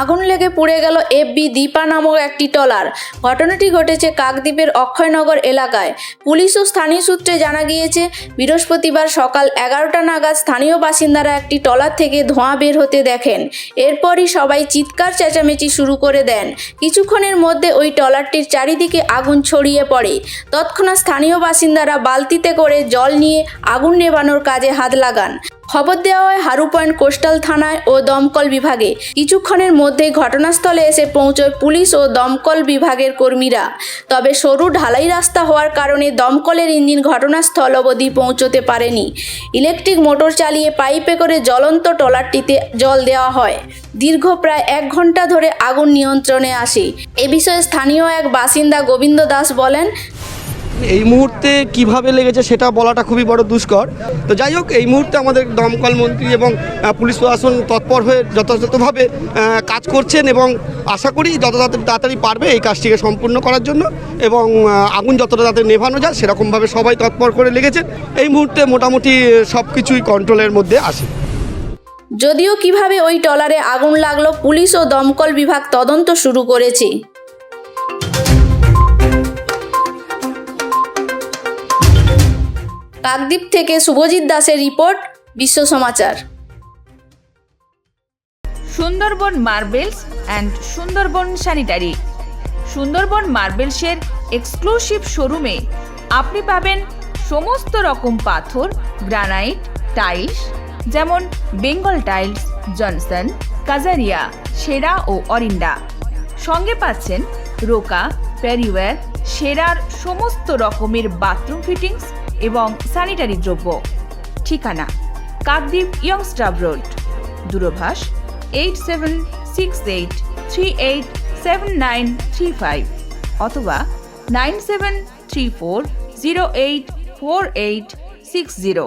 আগুন লেগে পুড়ে গেল এফবি দীপা নামক একটি টলার ঘটনাটি ঘটেছে কাকদ্বীপের অক্ষয়নগর এলাকায়। পুলিশ ও স্থানীয় সূত্রে জানা গিয়েছে, বৃহস্পতিবার সকাল এগারোটা নাগাদ স্থানীয় বাসিন্দারা একটি টলার থেকে ধোঁয়া বের হতে দেখেন। এরপরই সবাই চিৎকার চেঁচামেচি শুরু করে দেন। কিছুক্ষণের মধ্যে ওই টলারটির চারিদিকে আগুন ছড়িয়ে পড়ে। তৎক্ষণাৎ স্থানীয় বাসিন্দারা বালতিতে করে জল নিয়ে আগুন নেভানোর কাজে হাত লাগান। খবর দেওয়া হয় হারু পয়েন্ট কোস্টাল থানায় ও দমকল বিভাগে। কিছুক্ষণের মধ্যেই ঘটনাস্থলে এসে পৌঁছয় পুলিশ ও দমকল বিভাগের কর্মীরা। তবে সরু ঢালাই রাস্তা হওয়ার কারণে দমকলের ইঞ্জিন ঘটনাস্থল অবধি পৌঁছতে পারেনি। ইলেকট্রিক মোটর চালিয়ে পাইপে করে জ্বলন্ত ট্রলারটিতে জল দেওয়া হয়। দীর্ঘ প্রায় এক ঘণ্টা ধরে আগুন নিয়ন্ত্রণে আসে। এ বিষয়ে স্থানীয় এক বাসিন্দা গোবিন্দ দাস বলেন এই মুহূর্তে কীভাবে লেগেছে সেটা বলাটা খুবই বড় দুষ্কর। তো যাই হোক, এই মুহূর্তে আমাদের দমকল মন্ত্রী এবং পুলিশ প্রশাসন তৎপর হয়ে যথাযথভাবে কাজ করছেন এবং আশা করি যত তাড়াতাড়ি পারবে এই কাজটিকে সম্পূর্ণ করার জন্য এবং আগুন যতটা তাড়াতাড়ি নেভানো যায় সেরকমভাবে সবাই তৎপর করে লেগেছেন। এই মুহূর্তে মোটামুটি সব কিছুই কন্ট্রোলের মধ্যে আসে যদিও কীভাবে ওই ট্রলারে আগুন লাগল, পুলিশ ও দমকল বিভাগ তদন্ত শুরু করেছে। কাকদ্বীপ থেকে শুভজিৎ দাসের রিপোর্ট, বিশ্ব সমাচার। Sundarban marbles and Sundarban sanitary. Sundarban মার্বেলসের exclusive শোরুমে আপনি পাবেন সমস্ত রকম পাথর, গ্রানাইট, টাইলস, যেমন বেঙ্গল টাইলস, জনসন, কাজারিয়া, সেরা ও অরিন্ডা সঙ্গে পাচ্ছেন রোকা, প্যারিওয়্যার সেরার সমস্ত রকমের বাথরুম ফিটিংস এবং স্যানিটারি দ্রব্য। ঠিকানা, Kakdwip youngster road দূরভাষ eight seven six eight three eight seven nine three five অথবা nine seven three four zero eight four eight six zero